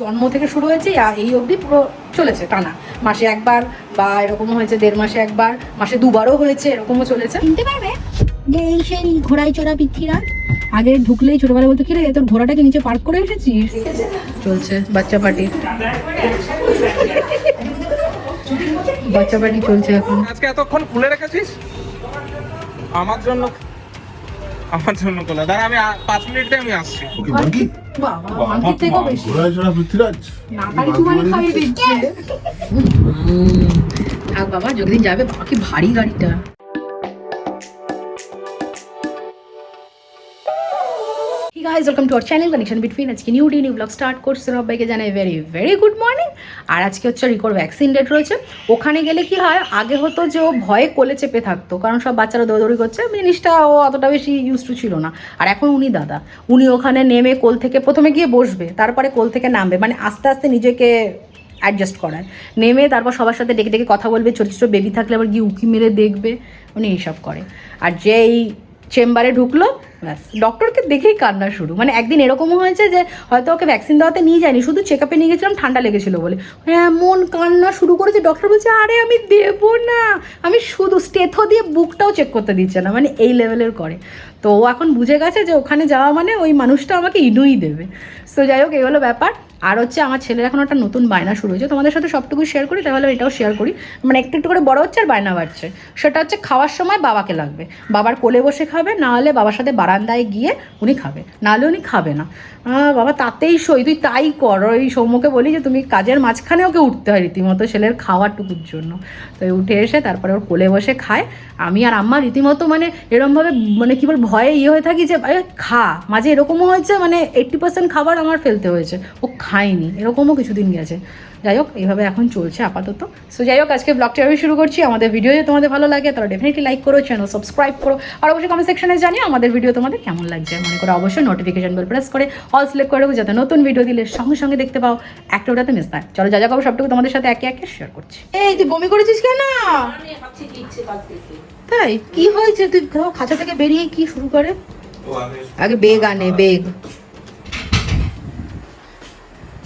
জন্ম থেকে শুরু হয়েছে আর এই অবধি পুরো চলেছে টানা। মাসে একবার বা এরকমও হয়েছে দেড় মাসে একবার মাসে দুবারও হয়েছে এরকমও চলেছে। চিনতে পারবে যে এই সেই ঘোড়ায় চড়া পিচ্ছিরা আগে ঢুকলেই ছোটবেলা বলতো কি রে তোর ঘোড়াটাকে নিচে পার্ক করে এসেছিস চলছে বাচ্চা পার্টি। বাচ্চা পার্টি চলছে এখন। আজকে এতক্ষণ খুলে রেখেছিস? আমার জন্য আমার জন্য কোলা দাঁড়া আমি পাঁচ মিনিটে আমি আসছি। ওকে মাঙ্কি বাবা মাংসের থেকেও বেশি ঘোড়ায় চড়া পৃথ্বীরাজ। নাকারি চুমারি খাইয়ে দিচ্ছে হুম। বাবা যতদিন যাবে বাবা কি ভারী গাড়িটা। Guys welcome to our channel connection between আজকে new day new blog start করছে সবাইকে জানাই ভেরি ভেরি গুড মর্নিং আর আজকে হচ্ছে রিকোর ভ্যাকসিন ডেট রয়েছে। ওখানে গেলে কি হয়, আগে হতো যে ও ভয়ে কোলে চেপে থাকতো, কারণ সব বাচ্চারা দৌড়দৌড়ি করছে, জিনিসটা ও অতটা বেশি ইউজ টু ছিল না। আর এখন উনি দাদা, উনি ওখানে নেমে কোল থেকে প্রথমে গিয়ে বসবে, তারপরে কোল থেকে নামবে মানে আস্তে আস্তে নিজেকে অ্যাডজাস্ট করায়। নেমে তারপর সবার সাথে ডেকে ডেকে কথা বলবে, ছোটো ছোটো বেবি থাকলে আবার গিয়ে উঁকি মেরে দেখবে, উনি এইসব করে। আর যেই চেম্বারে ঢুকলো ব্যাস ডক্টরকে দেখেই কান্না শুরু। মানে একদিন এরকমও হয়েছে যে হয়তো ওকে ভ্যাকসিন দেওয়াতে নিয়ে যায়নি, শুধু চেক আপে নিয়ে গেছিলাম, ঠান্ডা লেগেছিল বলে। হ্যাঁ মন কান্না শুরু করেছে ডক্টর বলছে, আরে, আমি দেবো না। আমি শুধু স্টেথো দিয়ে বুকটাও চেক করতে দিচ্ছে না। মানে এই লেভেলের করে। তো ও এখন বুঝে গেছে যে ওখানে যাওয়া মানে ওই মানুষটা আমাকে ইনুই দেবে। সো যাই হোক, এই হলো ব্যাপার। আর হচ্ছে আমার ছেলের এখন একটা নতুন বায়না শুরু হয়েছে। তোমাদের সাথে সবটুকু শেয়ার করি, তাহলে এটাও শেয়ার করি। মানে একটু একটু করে বড় হচ্ছে আর বায়না বাড়ছে। সেটা হচ্ছে খাওয়ার সময় বাবাকে লাগবে। বাবার কোলে বসে খাবে, না হলে বাবার সাথে বারান্দায় গিয়ে উনি খাবে। না হলে উনি খাবে না। বাবা তাতেই সই তুই তাই কর। ওই সৌম্যকে বলি যে, তুমি কাজের মাঝখানে ওকে উঠতে হয় রীতিমতো ছেলের খাওয়ারটুকুর জন্য। তো উঠে এসে তারপরে ওর কোলে বসে খায়। আমি আর আম্মা রীতিমতো মানে এরমভাবে মানে কি বল, ভয়ে ইয়ে হয়ে থাকি যে খা। মাঝে এরকমও হয়েছে মানে এইট্টি পার্সেন্ট খাবার আমার ফেলতে হয়েছে। ও খায়নি এরকমও কিছুদিন গেছে। যাই হোক এইভাবে এখন চলছে আপাতত। সো যাই হোক আজকে ব্লগটা আমি শুরু করছি। আমাদের ভিডিও যদি তোমাদের ভালো লাগে তাহলে ডেফিনেটলি লাইক করো চ্যানেল সাবস্ক্রাইব করো। আর অবশ্যই কমেন্ট সেকশনে জানিও আমাদের ভিডিও তোমাদের কেমন লাগছে। মনে করো অবশ্যই নোটিফিকেশন বেল প্রেস করে অল সিলেক্ট করে রাখো যাতে নতুন ভিডিও দিলে সঙ্গে সঙ্গে দেখতে পাও। একটা ওটাতে মিস না চলো যা যা করব সবটুকু তোমাদের সাথে একে একে শেয়ার করছি। এই তুই বমি করেছিস কেন? তাই? কি হয়েছে? তুই খাঁচা থেকে বেরিয়ে কি শুরু করে? আগে বেগ আনে বেগ।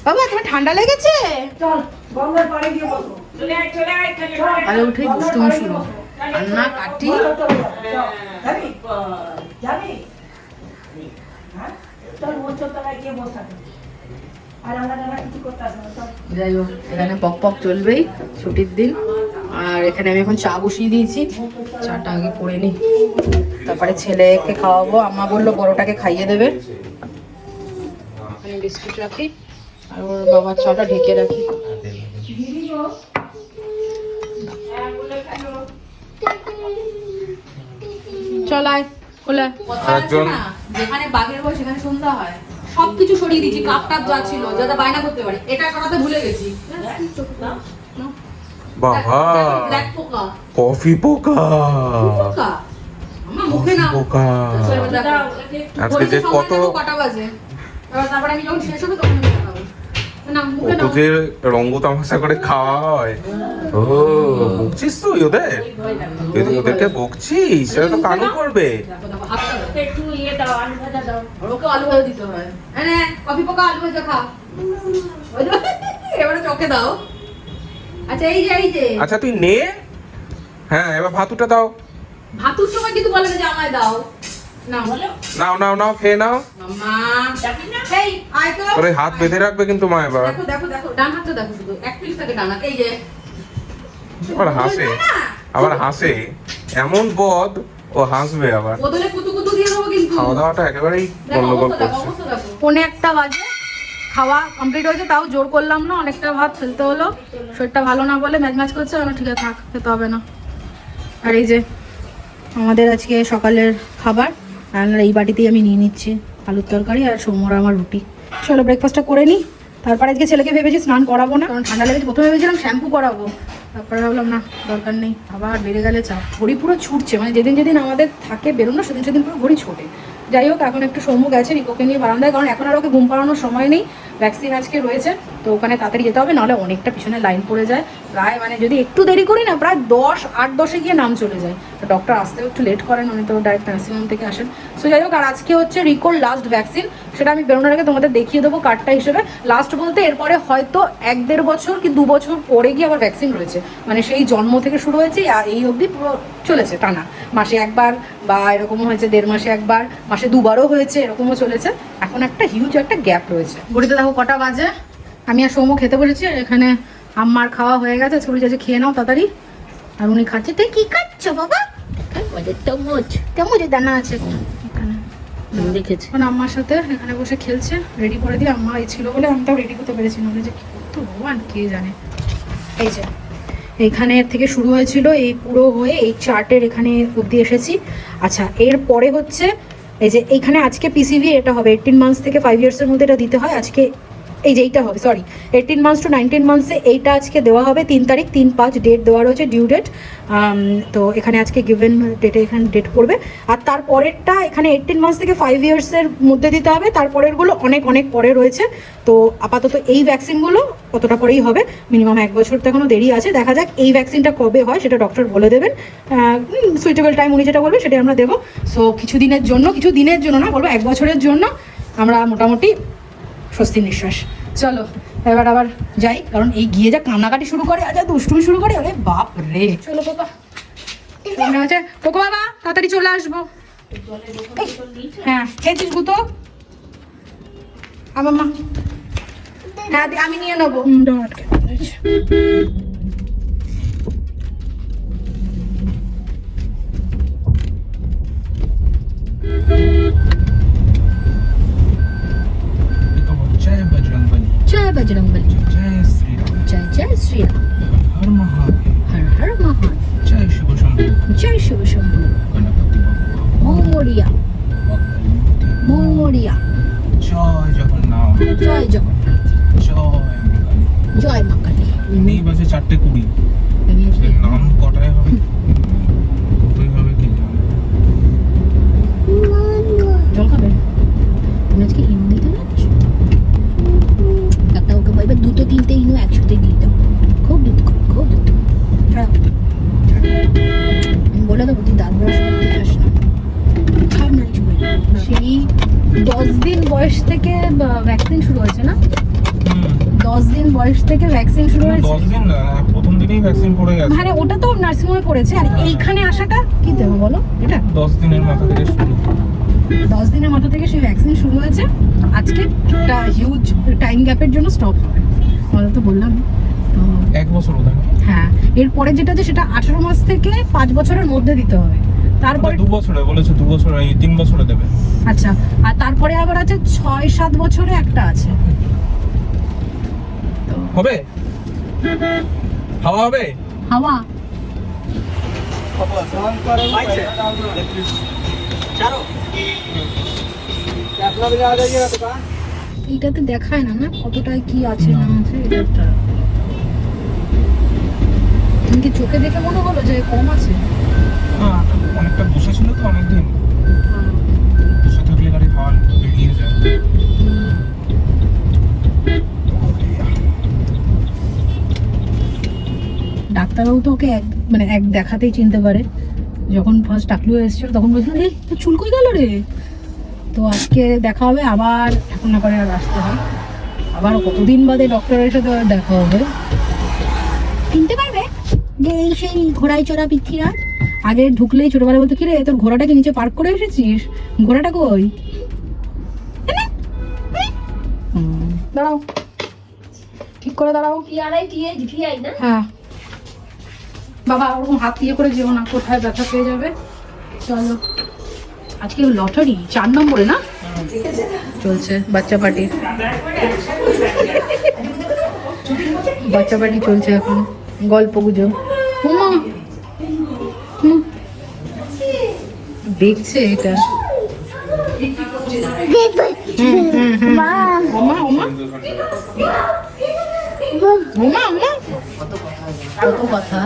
বাবা তোমার ঠান্ডা লেগেছে? আরে উঠে দুষ্টুমি শুরু রান্না কাটি। যাই হোক এখানে পক পক চলবেই ছুটির দিন। আর এখানে আমি এখন চা বসিয়ে দিয়েছি। চাটা আগে করে নিই তারপরে ছেলেকে খাওয়াবো। আম্মা বলল বড়টাকে খাইয়ে দেবে। বিস্কুট রাখি। আর ওর বাবার চাটা ঢেকে রাখি। চলাই কোলে একজন- যেখানে বাঘের বই সেখানে সন্ধ্যা হয়। সবকিছু সরিয়ে দিয়েছি কাপ যা ছিল যাতে বায়না করতে পারে। এটা সরাতে ভুলে গেছি। বাবা। ব্ল্যাক পোকা। কফি পোকা। পোকা? মুখে না। পোকা। আজকে যে কত কটা বাজে। তারপরে আমি যখন শেষ হবে তখন কত রঙ্গ তামাশা করে খাওয়া হয়। ও বকছিস তুই ওদের? তুই তো ওদেরকে বকছিস সেটা তো কানু করবে। হাতটা দাও। ওকে আলু ভাজা দিতে হয়। এই কফি পোকা আলু ভাজা খা। এবারে চোখে দাও। আচ্ছা এই যে এই যে। আচ্ছা তুই নে। হ্যাঁ এবার ভাতুটা দাও। ভাতুর সময় কিন্তু বলে না যে আমায় দাও। নাও নাও নাও খেয়ে নাও। ওরে হাত বেঁধে রাখবে কিন্তু মা এবার। দেখো দেখো দেখো ডান হাতটা দেখো শুধু। এক পিস থাকে ডান এই যে। আবার হাসে। আবার হাসে। এমন বদ ও হাসবে আবার। বদলে কুতু কুতু দিয়ে দেবো কিন্তু। খাওয়া দাওয়াটা একেবারেই গন্ডগোল করছে। অবস্থা একটা বাজে। খাওয়া কমপ্লিট হয়েছে তাও জোর করলাম না অনেকটা ভাত ফেলতে হলো। শরীরটা ভালো না বলে ম্যাচ ম্যাচ করছে আমি ঠিক আছে থাক খেতে হবে না। আর এই যে আমাদের আজকে সকালের খাবার। রান্নার এই বাটিতেই আমি নিয়ে নিচ্ছি আলুর তরকারি আর সোমরা আমার রুটি। চলো ব্রেকফাস্টটা করে নিই। তারপরে আজকে ছেলেকে ভেবেছি স্নান করাবো না। কারণ ঠান্ডা লেগেছে। প্রথমে ভেবেছিলাম শ্যাম্পু করাবো। তারপরে ভাবলাম, না, দরকার নেই। আবার বেড়ে গেলে চাপ। ঘড়ি পুরো ছুটছে। মানে যেদিন যেদিন আমাদের থাকে বেরোনো, সেদিন সেদিন পুরো ঘড়ি ছোটে। যাই হোক, এখন একটু সৌম্য গেছে রিকোকে নিয়ে বারান্দায়। কারণ এখন আর ওকে ঘুম পাড়ানোর সময় নেই। ভ্যাকসিন আজকে রয়েছে। তো ওখানে তাড়াতাড়ি যেতে হবে, নাহলে অনেকটা পিছনে লাইন পড়ে যায়। প্রায় মানে যদি একটু দেরি করি না, প্রায় দশ, আট, দশে গিয়ে নাম চলে যায়। তো ডক্টর আসতেও একটু লেট করেন, উনি তো ডাইরেক্ট নার্সিংহোম থেকে আসেন। সো যাই হোক, আর আজকে হচ্ছে রিকোর লাস্ট ভ্যাকসিন সেটা আমি বেরোনোর আগে তোমাদের দেখিয়ে দেবো কার্ডটা হিসেবে। লাস্ট বলতে এরপরে হয়তো এক দেড় বছর কি দু বছর পরে গিয়ে আবার ভ্যাকসিন রয়েছে। মানে সেই জন্ম থেকে শুরু হয়েছে, আর এই অবধি পুরো চলেছে টানা। মাসে একবার বা এরকমও হয়েছে দেড় মাসে একবার, মাসে দুবারও হয়েছে, এরকমও চলেছে। এখন একটা হিউজ একটা গ্যাপ রয়েছে। ঘড়িতে দেখো কটা বাজে? আমি আর সৌম্য খেতে বসেছি আর এখানে আম্মার খাওয়া হয়ে গেছে ছবি যাচ্ছে খেয়ে নাও তাড়াতাড়ি। আর উনি খাচ্ছে তুই কি খাচ্ছ বাবা? চামচ কেমন দানা আছে। এখানে। দেখেছি। এখন আম্মার সাথে এখানে বসে খেলছে রেডি করে দিয়ে আম্মা এই ছিল বলে আমি তাও রেডি করতে পেরেছি। না যে কত ভগবান কে জানে? এই যে এইখানে থেকে শুরু হয়েছিল এই পুরো হয়ে এই চার্টের এখানে অবধি এসেছি। আচ্ছা এর পরে হচ্ছে এই যে এইখানে আজকে পিসিভি এটা হবে এইটিন মান্থস থেকে ফাইভ ইয়ার্সের মধ্যে এটা দিতে হয়। আজকে এই যে এইটা হবে sorry eighteen months to nineteen মান্থসে এইটা আজকে দেওয়া হবে, তিন তারিখ, তিন পাঁচ ডেট দেওয়া রয়েছে ডিউ ডেট তো এখানে আজকে গিভেন ডেটে এখানে ডেট করবে। আর তারপরেরটা এখানে এইটিন মান্থস থেকে ফাইভ ইয়ার্সের মধ্যে দিতে হবে তারপরেরগুলো অনেক অনেক পরে রয়েছে। তো আপাতত এই ভ্যাকসিনগুলো কতটা পরেই হবে মিনিমাম এক বছর তো এখনও দেরি আছে, দেখা যাক এই ভ্যাকসিনটা কবে হয়, সেটা ডক্টর বলে দেবেন। সুইটেবল টাইম উনি যেটা বলবেন সেটাই আমরা দেবো। সো কিছু দিনের জন্য, কিছু দিনের জন্য না, বলব এক বছরের জন্য আমরা মোটামুটি স্বস্তি নিঃশ্বাস। চলো, এবার আবার যাই, কারণ এই গিয়ে যা কান্নাকাটি শুরু করে, আর যা দুষ্টুমি শুরু করে আরে বাপ রে। চলো বাবা বাবা, তাড়াতাড়ি চলে আসব। হ্যাঁ খেয়েছিস হ্যাঁ আমি নিয়ে নেব আটকে দিয়েছি। জয় বজরং বলি জয় বজরং বলি। জয় জয় শ্রীরাম হর মহাদেব। হর হর মহান জয় শিব শম্ভু। জয় শিব শম্ভু। মৌমরিয়া। মৌমরিয়া। জয় জগন্নাথ। জয় জগন্নাথ। জয় জয় মা কালী এই বাজে চারটে কুড়ি। বয়স থেকে ভ্যাকসিন শুরু হয়েছে। দশ দিন না প্রথম দিনেই ভ্যাকসিন পড়ে গেছে। মানে ওটা তো নার্সিংহোমে পড়েছে আর এইখানে আসাটা কি দেবো বলো? এটা? দশ দিনের মাথা থেকে শুরু। দশ দিনের মাথা থেকে সেই ভ্যাকসিন শুরু হয়েছে। আজকে একটা হিউজ টাইম গ্যাপের জন্য স্টপ হবে। আমাদের তো বললাম। তো এক বছর হ্যাঁ এরপরে যেটা আছে সেটা আঠেরো মাস থেকে পাঁচ বছরের মধ্যে দিতে হবে। তারপরে দু বছরে বলেছে দু বছরে এই তিন বছরে দেবে। আচ্ছা আর তারপরে আবার আছে ছয় সাত বছরে একটা আছে। হবে? হাওয়া হবে? হাওয়া। এইটাতে দেখায় না না? কতটায় কি আছে না আছে? এটা কি চোখে দেখে মনে হলো যে কম আছে? হ্যাঁ অনেকটা বসেছিল তো অনেকদিন। বসে থাকলে গাড়ি হাওয়া বেরিয়ে যায়। ডাক্তারবাবু তো ওকে এক মানে এক দেখাতেই চিনতে পারে। যখন ফার্স্ট টাকলু এসেছিল তখন বলছিল রে তোর চুল কই গেল রে? তো আজকে দেখা হবে আবার এখন না করে আর আসতে হয়। আবার কতদিন বাদে ডক্টরের সাথে দেখা হবে? চিনতে পারবে যে এই সেই ঘোড়ায় চড়া পৃথ্বীরাজ আগে ঢুকলেই ছোটবেলা বলতো কি রে তোর ঘোড়াটাকে নিচে পার্ক করে এসেছিস ঘোড়াটা কই? দাঁড়াও। ঠিক করে দাঁড়াও। হ্যাঁ। বাবা ওরকম হাত ইয়ে করে যেও না কোথায় ব্যথা পেয়ে যাবে? চলো। আজকে লটারি চার নম্বরে না? চলছে বাচ্চা পার্টি। বাচ্চা পার্টি চলছে এখন গল্প গুজব। দেখছে এটা। ওমা ওমা ওমা ওমা কত কথা।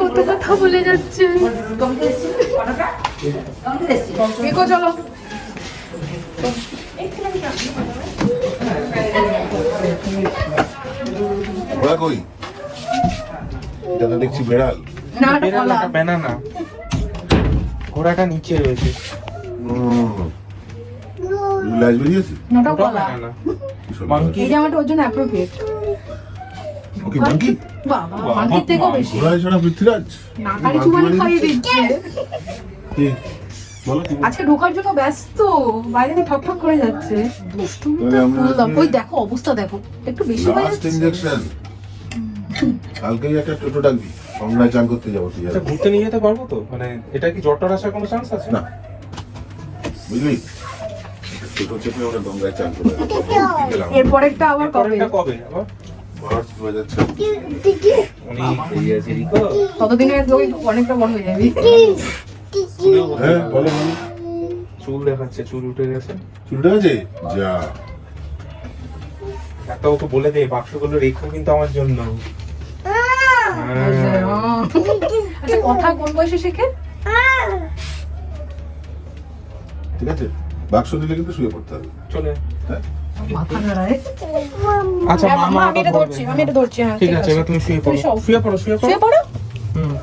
কত কথা বলে যাচ্ছে। চলো। কই? এটা তো দেখছি বেড়াল। না কলা। ব্যানানা ঘোড়াটা নিচে রয়েছে। লাইজ বেরিয়েছে না, ওটা ওটা কলা। ব্যানানা এই জামাটা ওর জন্য অ্যাপ্রোপ্রিয়েট ওকে মাঙ্কি বাবা বাবা, থেকেও বেশি। ঘোড়ায় ছাড়া পৃথ্বীরাজ? নাকারি চুমানি খাইয়ে দিচ্ছে। কি? বলো কি বলছো? আজকে ঢোকার জন্য ব্যস্ত। বাইরে দিয়ে ঠক ঠক করে যাচ্ছে। ওই দেখো অবস্থা দেখো। একটু বেশি হয়ে যাচ্ছে। ইনজেকশন কালকেই একটা টোটো ডাকবি গঙ্গায় চান করতে যাব তুই আচ্ছা ঘুরতে নিয়ে যেতে পারব তো? মানে এটা কি জ্বরটার আসার কোনো চান্স আছে? না। বুঝলি? এরপরেরটা আবার কবে? কবে? আবার? অনেকটা বড় হয়ে যাবি? হ্যাঁ চুল দেখাচ্ছে চুল উঠে গেছে। চুলটা আছে যা। একটা ওকে বলে দে বাক্সগুলো রেখো কিন্তু আমার জন্য। হ্যাঁ। আচ্ছা কথা কোন বয়সে শেখে? ঠিক আছে? বাক্স দিলে কিন্তু শুয়ে পড়তে হবে। চলে। হ্যাঁ? আচ্ছা হ্যাঁ, মামা আমি এটা ধরছি আমি এটা ধরছি হ্যাঁ ঠিক আছে এবার তুমি শুয়ে পড়ো। শুয়ে পড়ো শুয়ে পড়ো। শুয়ে পড়ো? হুম।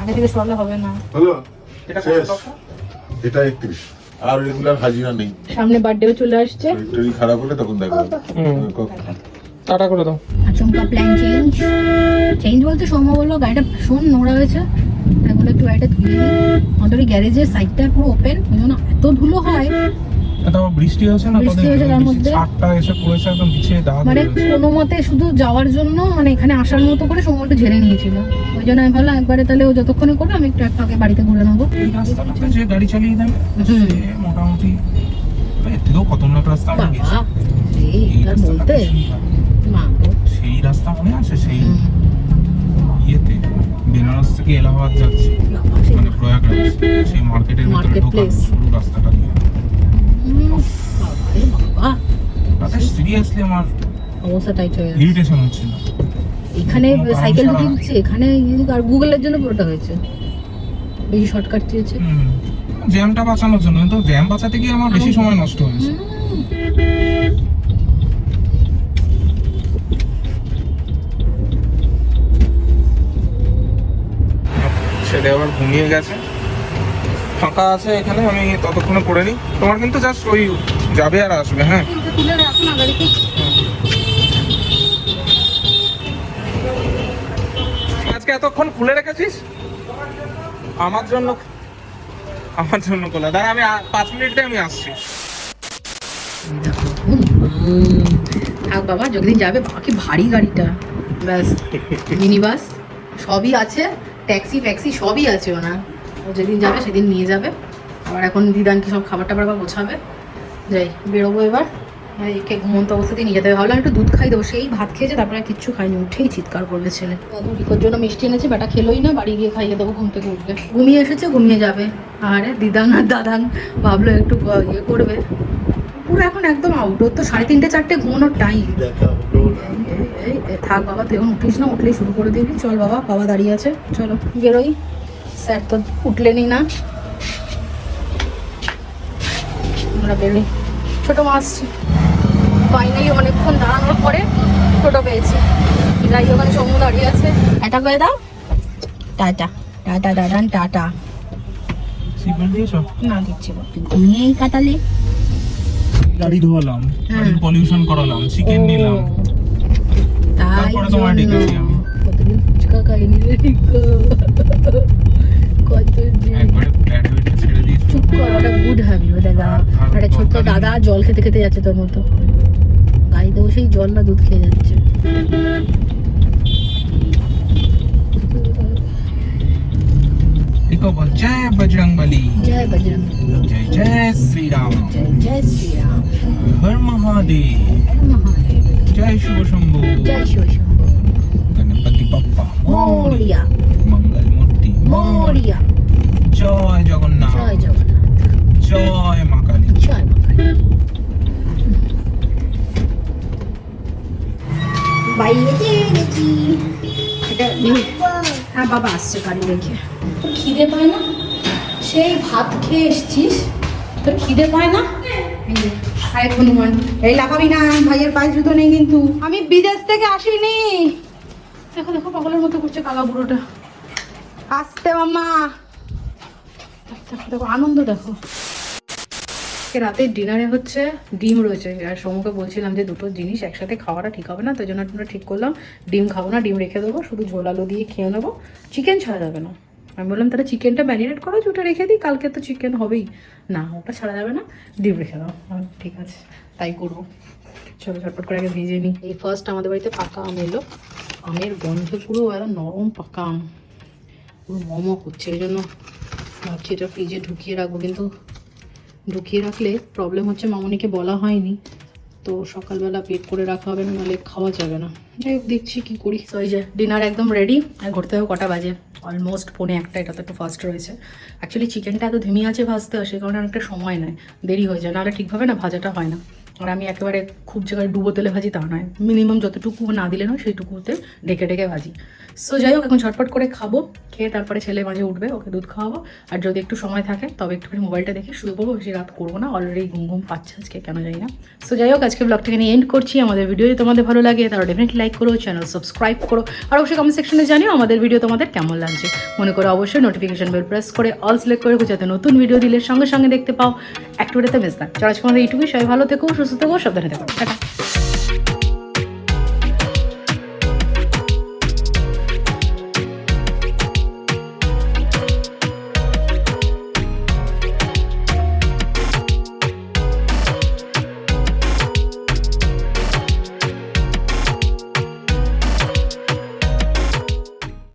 আগে থেকে শোয়ালে হবে না। হলো? এটা কত এটা একত্রিশ। আর রেগুলার হাজিরা নেই। সামনে বার্থডেও চলে আসছে। শরীর খারাপ হলে তখন দেখা টাটা করে দাও। আচমকা প্ল্যান চেঞ্জ চেঞ্জ বলতে সৌম্য বলল গাড়িটা ভীষণ নোংরা হয়েছে। তাই একটু গাড়িটা ধুয়ে নিই। আমাদের ওই গ্যারেজের সাইডটা পুরো ওপেন ওই জন্য এত ধুলো হয়। এটা বৃষ্টি হয়েছে না? বৃষ্টি হয়েছে তার মধ্যে। ছাদটা এসে পড়েছে একদম বিছিয়ে দাগ মানে কোনো মতে শুধু যাওয়ার জন্য মানে এখানে আসার মতো করে সময়টা ঝেড়ে নিয়েছিল। ওই জন্য আমি ভাবলাম একবারে তাহলে ও যতক্ষণে করবে আমি একটু একটু আগে বাড়িতে ঘুরে নেব। এই রাস্তাটাতে যে গাড়ি চালিয়ে দেবে মোটামুটি এর থেকেও খতরনাক রাস্তা আমরা গেছি এই রাস্তাটা বলতে। সেই রাস্তা মনে আছে? সেই বেনারস থেকে এলাহাবাদ যাচ্ছে। মানে প্রয়াগরাজ সেই মার্কেটের ভিতরে ঢোকার। সরু রাস্তাটা দিয়ে। তাতে সিরিয়াসলি আমার অবস্থা টাইট হয়ে গেছে। ইরিটেশন হচ্ছিল এখানে সাইকেল। ঢুকিয়ে দিচ্ছে এখানে আর গুগলের জন্য পুরোটা হয়েছে। বেশি শর্টকাট চেয়েছে। জ্যামটা বাঁচানোর জন্য কিন্তু জ্যাম বাঁচাতে গিয়ে আমার বেশি সময় নষ্ট হয়েছে হুম, ছেলে আবার ঘুমিয়ে গেছে। ফাঁকা আছে এখানে, আমি ততক্ষণে করে নিই। তোমার কিন্তু জাস্ট ওই যাবে আর আসবে হ্যাঁ। আজকে এতক্ষণ খুলে রেখেছিস? আমার জন্য আমার জন্য খোলা। দাঁড়া, আমি পাঁচ মিনিটে আমি আসছি। থাক বাবা, যতদিন যাবে বাবা কি ভারী গাড়িটা। ব্যাস মিনি বাস সবই আছে। ট্যাক্সি, ফ্যাক্সি সবই আছে ওনার। ও যেদিন যাবে সেদিন নিয়ে যাবে। আবার এখন দিদানকে সব খাবার টাবার আবার গোছাবে। যাই, বেরোবো এবার। আর একে ঘুমন্ত অবস্থাতেই নিয়ে যেতে হবে। ভাবলাম একটু দুধ খাই দেবো। সেই ভাত খেয়েছে, তারপরে কিচ্ছু খাইনি। উঠেই চিৎকার করবে ছেলে। দাদু রিকোর জন্য মিষ্টি এনেছে, বেটা খেলোই না। বাড়ি গিয়ে খাইয়ে দেবো, ঘুম থেকে উঠলে ঘুমিয়ে এসেছে, ঘুমিয়ে যাবে। আরে দিদান আর দাদান ভাবলো একটু ইয়ে করবে। পুরো এখন একদম আউট ওর তো সাড়ে তিনটে, চারটে, ঘুমানোর টাইম এই থাক বাবা তুই এখন উঠিস না উঠলেই শুরু করে দিবি। চল বাবা বাবা দাঁড়িয়ে আছে। চলো বেরোই। স্যার তো উঠলেনি না। আমরা বেরোই। ছোটো মা আসছি। ফাইনালি অনেকক্ষণ দাঁড়ানোর পরে টোটো পেয়েছি। যাই ওখানে সমু দাঁড়িয়ে আছে। টাটা করে দাও। টাটা টাটা দাদান টাটা। না দিচ্ছি ঘুমিয়েই কাটালে? গাড়ি ধোয়ালাম। পলিউশন করালাম চিকেন নিলাম। তারপরে জন্য। ডেকেছি আমি। কতদিন ফুচকা খাইনি রে চুপ কর ওটা গুড হ্যাবি ওটা দাদা একটা ছোট্ট? দাদা জল খেতে খেতে যাচ্ছে তোর মতো। গাড়িতে বসেই জল না দুধ খেয়ে যাচ্ছে। জয় বজরং জয় জয় শ্রীরাম। জয় জয় শ্রীরাম। হর মহাদেব। হর মহাদেব। জয় শুভ শম্ভু জয় শিব শম্ভু গণপতি বাপ্পা। মরিয়া। মঙ্গল মূর্তি মরিয়া। জয় জগন্নাথ। জয় জগন্নাথ। জয় মা কালী। জয় মা কালী। বাইরে গেছি এটা হ্যাঁ বাবা আসছে গাড়ি দেখে। খিদে পায় না? সেই ভাত খেয়ে এসছিস? তোর খিদে পায় না? হাই হনুমান। এই লাফাবি না, ভাইয়ের পায়ে জুতো নেই কিন্তু। আমি বিদেশ থেকে আসিনি। দেখো দেখো, পাগলের মতো করছে কাকা বুড়োটা। আসতে মাম্মা। দেখো দেখো, আনন্দ দেখো। আজকে রাতে ডিনারে হচ্ছে ডিম রয়েছে। আর সমুকে বলছিলাম যে দুটো জিনিস একসাথে খাওয়াটা ঠিক হবে না, তাই জন্য আমরা ঠিক করলাম। ডিম খাব না, ডিম রেখে দেবো, শুধু ঝোল আলু দিয়ে খেয়ে নেব। চিকেন ছাড়া যাবে না। আমি বললাম তাহলে চিকেনটা ম্যারিনেট করো ওটা রেখে দিই কালকে তো চিকেন হবেই। না ওটা ছাড়া যাবে না ডিম রেখে দাও। ঠিক আছে তাই করব। চলো ঝটপট করে আগে ভেজে নিই। এই ফার্স্ট আমাদের বাড়িতে পাকা আম এলো। আমের গন্ধ পুরো একদম নরম পাকা আম। পুরো মমো করছে এই জন্য ভাবছি এটা ফ্রিজে ঢুকিয়ে রাখব কিন্তু ঢুকিয়ে রাখলে প্রবলেম হচ্ছে মামনিকে বলা হয়নি। তো সকালবেলা পেট করে রাখা হবে না নাহলে খাওয়া যাবে না। যাই হোক দেখছি কী করি। তো এই যে ডিনার একদম রেডি আর ঘুরতে হবে কটা বাজে। অলমোস্ট পৌনে একটা এটাতে একটু ফাস্ট রয়েছে। অ্যাকচুয়ালি চিকেনটা এত ধিমি আছে ভাজতে সে কারণে অনেকটা সময় নেয়। দেরি হয়ে যায়, নাহলে ঠিকভাবে না ভাজাটা হয় না। আর আমি একেবারে খুব জায়গায় ডুবো তেলে ভাজি তা নয়। মিনিমাম যতটুকু না দিলে নয়, সেইটুকুতে ডেকে ডেকে ভাজি। সো যাই হোক, এখন ঝটপট করে খাব, খেয়ে তারপরে ছেলে মাঝে উঠবে, ওকে দুধ খাওয়াবো। আর যদি একটু সময় থাকে, তবে একটুখানি মোবাইলটা দেখে শুয়ে পড়ব বেশি রাত করব না অলরেডি ঘুম ঘুম পাচ্ছে আজকে, কেন জানি না। সো যাই হোক, আজকে ব্লগটাকে নিয়ে এন্ড করছি। আমাদের ভিডিও যদি তোমাদের ভালো লাগে, তাহলে ডেফিনেটলি লাইক করো চ্যানেল সাবস্ক্রাইব করো। আর অবশ্যই কমেন্ট সেকশনে জানিও আমাদের ভিডিও তোমাদের কেমন লাগছে। মনে করো অবশ্যই নোটিফিকেশন বেল প্রেস করে অল সিলেক্ট করে যাতে নতুন ভিডিও দিলে সঙ্গে সঙ্গে দেখতে পাও। অ্যাক্টিভিটিতে মিস না চলো আজকে আমাদের এইটুকুই। সবাই ভালো থেকো সুস্থ থাকো সাবধানে থাকো। টাটা।